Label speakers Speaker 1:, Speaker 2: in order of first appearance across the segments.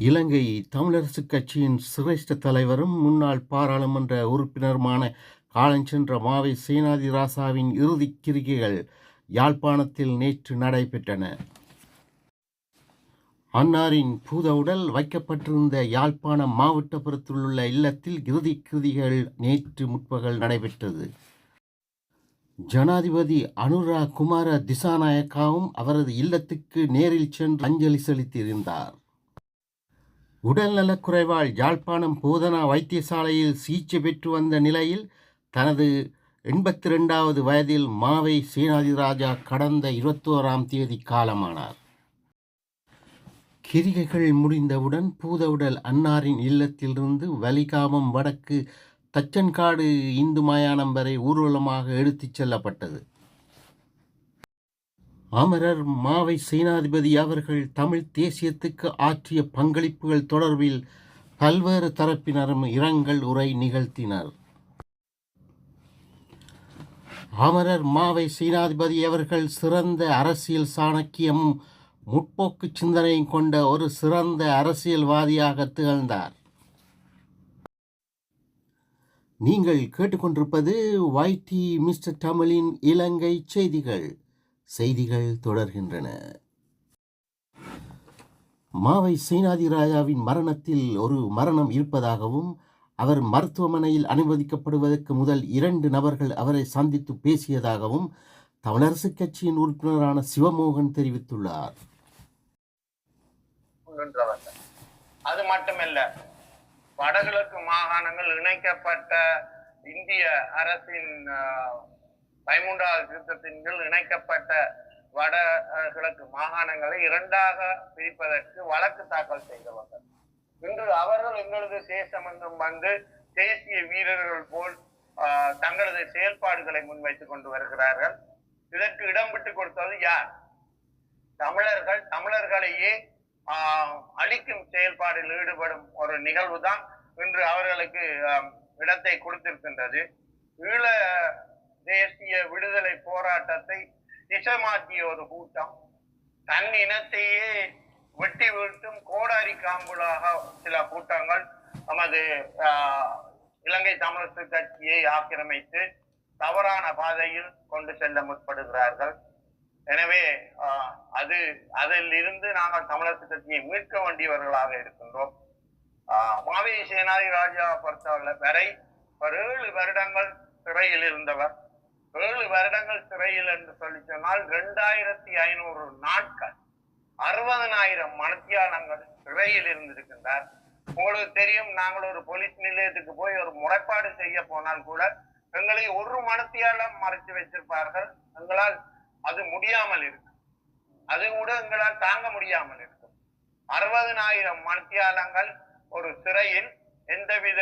Speaker 1: இலங்கை தமிழரசுக் கட்சியின் சிரேஷ்ட தலைவரும் முன்னாள் பாராளுமன்ற உறுப்பினருமான காலஞ்சென்ற மாவை சேனாதி ராசாவின் இறுதிக் கிரிகைகள் யாழ்ப்பாணத்தில் நேற்று நடைபெற்றன. அன்னாரின் பூத உடல் வைக்கப்பட்டிருந்த யாழ்ப்பாணம் மாவட்டப்புறத்திலுள்ள இல்லத்தில் இறுதிக் கிருதிகள் நேற்று முற்பகல் நடைபெற்றது. ஜனாதிபதி அனுரா குமார திசாநாயக்காவும் அவரது இல்லத்துக்கு நேரில் சென்று அஞ்சலி செலுத்தியிருந்தார். உடல்நலக் குறைவால் யாழ்ப்பாணம் போதனா வைத்தியசாலையில் சிகிச்சை பெற்று வந்த நிலையில் தனது எண்பத்தி ரெண்டாவது வயதில் மாவை சீனாதிராஜா கடந்த இருபத்தோராம் தேதி காலமானார். கிரிகைகள் முடிந்தவுடன் பூதவுடல் அன்னாரின் இல்லத்திலிருந்து வலிகாமம் வடக்கு தச்சன்காடு இந்து மயானம் வரை ஊர்வலமாக எடுத்துச் செல்லப்பட்டது. அமரர் மாவை சேனாதிபதி அவர்கள் தமிழ் தேசியத்துக்கு ஆற்றிய பங்களிப்புகள் தொடர்பில் பல்வேறு தரப்பினரும் இரங்கல் உரை நிகழ்த்தினர். அமரர் மாவை சேனாதிபதி அவர்கள் சிறந்த அரசியல் சாணக்கியமும் முற்போக்கு சிந்தனையும் கொண்ட ஒரு சிறந்த அரசியல்வாதியாக திகழ்ந்தார். நீங்கள் கேட்டுக்கொண்டிருப்பது வைடி மிஸ்டர் தமிழின் இலங்கை செய்திகள். செய்திகள் தொடர்கின்றன. மாவை சீனாதி ராஜாவின் மரணத்தில் ஒரு மரணம் இருப்பதாகவும் அவர் மருத்துவமனையில் அனுமதிக்கப்படுவதற்கு முதல் இரண்டு நபர்கள் அவரை சந்தித்து பேசியதாகவும் தமிழரசுக் கட்சியின் உறுப்பினரான சிவமோகன் தெரிவித்துள்ளார்.
Speaker 2: அது மட்டுமல்ல வடகிழக்கு மாகாணங்கள் இணைக்கப்பட்ட இந்திய அரசின் பதிமூன்றாவது திருத்தத்தின் கீழ் இணைக்கப்பட்ட வடகிழக்கு மாகாணங்களை இரண்டாக பிரிப்பதற்கு வழக்கு தாக்கல் செய்தவர்கள். இன்று அவர்கள் எங்களது தேசமெங்கும் வந்து தேசிய வீரர்கள் போல் தங்களது செயல்பாடுகளை முன்வைத்துக் கொண்டு வருகிறார்கள். இதற்கு இடம் விட்டு கொடுத்தது யார்? தமிழர்கள். தமிழர்களையே அழிக்கும் செயல்பாடில் ஈடுபடும் ஒரு நிகழ்வு தான் இன்று அவர்களுக்கு இடத்தை கொடுத்திருக்கின்றது. ஈழ தேசிய விடுதலை போராட்டத்தை திசை ஒரு கூட்டம். தன் இனத்தையே வெட்டி வீழ்த்தும் கோடாரி காம்புலாக சில கூட்டங்கள் நமது இலங்கை தமிழரசு கட்சியை ஆக்கிரமித்து தவறான பாதையில் கொண்டு செல்ல முற்படுகிறார்கள். எனவே அது அதில் இருந்து நாங்கள் தமிழரசு கட்சியை மீட்க வேண்டியவர்களாக இருக்கின்றோம். மாவீர சேனாதி ராஜா பொறுத்தவரை வரை ஒரு ஏழு வருடங்கள் சிறையில் இருந்தவர். ஏழு வருடங்கள் சிறையில் என்று சொல்லி சொன்னால் இரண்டாயிரத்தி ஐநூறு நாட்கள். அறுபதனாயிரம் மணத்தியாளங்கள் சிறையில் இருந்திருக்கின்றார். உங்களுக்கு தெரியும் நாங்கள் ஒரு போலீஸ் நிலையத்துக்கு போய் ஒரு முறைப்பாடு செய்ய போனால் கூட எங்களை ஒரு மணத்தியாலம் மறைச்சு வச்சிருப்பார்கள். எங்களால் அது முடியாமல் இருக்கும். அது கூட எங்களால் தாங்க முடியாமல் இருக்கும். அறுபதனாயிரம் மணத்தியாலங்கள் ஒரு சிறையில் எந்தவித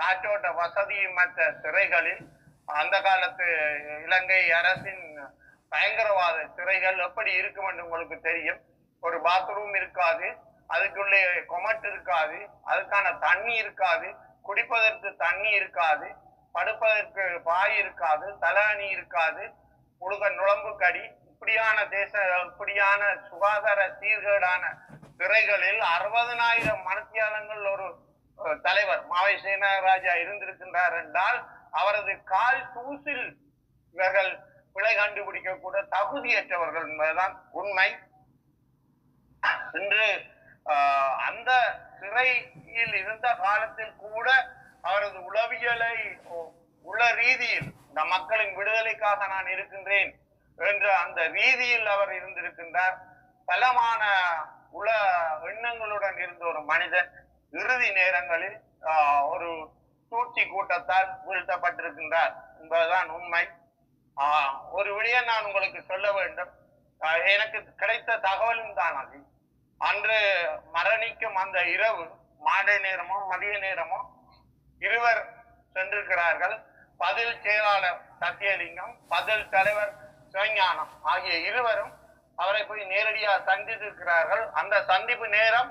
Speaker 2: காற்றோட்ட வசதியும் மற்ற சிறைகளில் அந்த காலத்து இலங்கை அரசின் பயங்கரவாத சிறைகள் எப்படி இருக்கும் என்று உங்களுக்கு தெரியும்? ஒரு பாத்ரூம் இருக்காது அதுக்குள்ளே கொமட் இருக்காது அதுக்கான தண்ணி இருக்காது குடிப்பதற்கு தண்ணி இருக்காது படுப்பதற்கு பாய் இருக்காது தலாணி இருக்காது முழுக நுழம்பு கடி இப்படியான தேச இப்படியான சுகாதார சீர்கேடான சிறைகளில் அறுபதனாயிரம் மனத்தியாளங்கள் ஒரு தலைவர் மாவை சேனராஜா இருந்திருக்கின்றார் என்றால் அவரது கால் தூசில் இவர்கள் பிழை கண்டுபிடிக்க கூட தகுதியற்றவர்கள் என்பதுதான் உண்மை. இன்று அந்த சிறையில் இருந்த காலத்தில் கூட அவரது உளவியலை உள்ள உள ரீதியில் இந்த மக்களின் விடுதலைக்காக நான் இருக்கின்றேன் என்ற அந்த ரீதியில் அவர் இருந்திருக்கின்றார். பலமான உள எண்ணங்களுடன் இருந்த ஒரு மனிதன் இறுதி நேரங்களில் ஒரு சூழ்ச்சி கூட்டத்தால் வீழ்த்தப்பட்டிருக்கின்றார் என்பதுதான் உண்மை. ஒரு விடயம் நான் உங்களுக்கு சொல்ல வேண்டும். எனக்கு கிடைத்த தகவலும் தான் அது. அன்று மரணிக்கும் அந்த இரவு மாலை நேரமோ மதிய நேரமோ இருவர் சென்றிருக்கிறார்கள். பதில் செயலாளர் சத்தியலிங்கம் பதில் தலைவர் சிவஞானம் ஆகிய இருவரும் அவரை போய் நேரடியாக சந்தித்திருக்கிறார்கள். அந்த சந்திப்பு நேரம்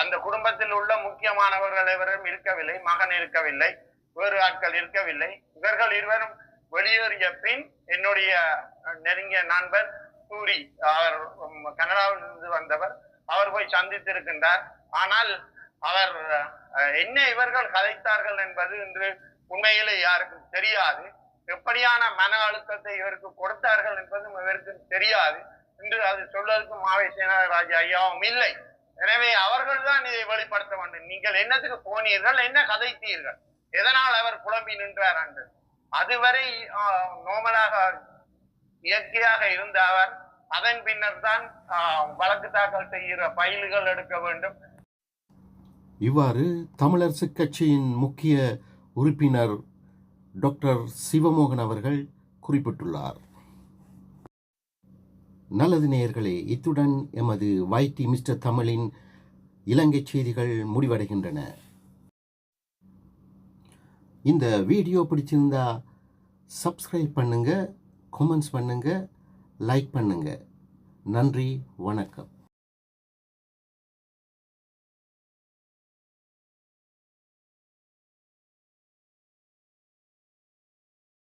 Speaker 2: அந்த குடும்பத்தில் உள்ள முக்கியமானவர்கள் எவரும் இருக்கவில்லை மகன் இருக்கவில்லை வேறு ஆட்கள் இருக்கவில்லை. இவர்கள் இருவரும் வெளியேறிய பின் என்னுடைய நெருங்கிய நண்பர் சூரி அவர் கனடாவிலிருந்து வந்தவர் அவர் போய் சந்தித்திருக்கின்றார். ஆனால் அவர் என்ன இவர்கள் கதைத்தார்கள் என்பது இன்று உண்மையிலே யாருக்கும் தெரியாது. எப்படியான மன அழுத்தத்தை இவருக்கு கொடுத்தார்கள் என்பதும் இவருக்கு தெரியாது. இன்று அது சொல்வதற்கும் மாவை சேனாராஜ் ஐயாவும் இல்லை. எனவே அவர்கள் தான் இதை வெளிப்படுத்த வேண்டும். நீங்கள் என்னத்துக்கு போனீர்கள்? என்ன கதைத்தீர்கள் எதனால் அவர் புலம்பி நின்றார் அன்று அதுவரை ஆஹ், நோமலாக இயற்கையாக இருந்த அவர் அதன் பின்னர் தான் ஆஹ், வழக்கு தாக்கல் செய்கிற பயில்கள் எடுக்க வேண்டும்.
Speaker 1: இவ்வாறு தமிழரசு கட்சியின் முக்கிய உறுப்பினர் டாக்டர் சிவமோகன் அவர்கள் குறிப்பிட்டுள்ளார். நல்லது நேயர்களே இத்துடன் எமது வைட்டி மிஸ்டர் தமிழின் இலங்கை செய்திகள் முடிவடைகின்றன. இந்த வீடியோ பிடிச்சிருந்தா சப்ஸ்கிரைப் பண்ணுங்கள் கமெண்ட்ஸ் பண்ணுங்கள் லைக் பண்ணுங்கள் நன்றி வணக்கம்.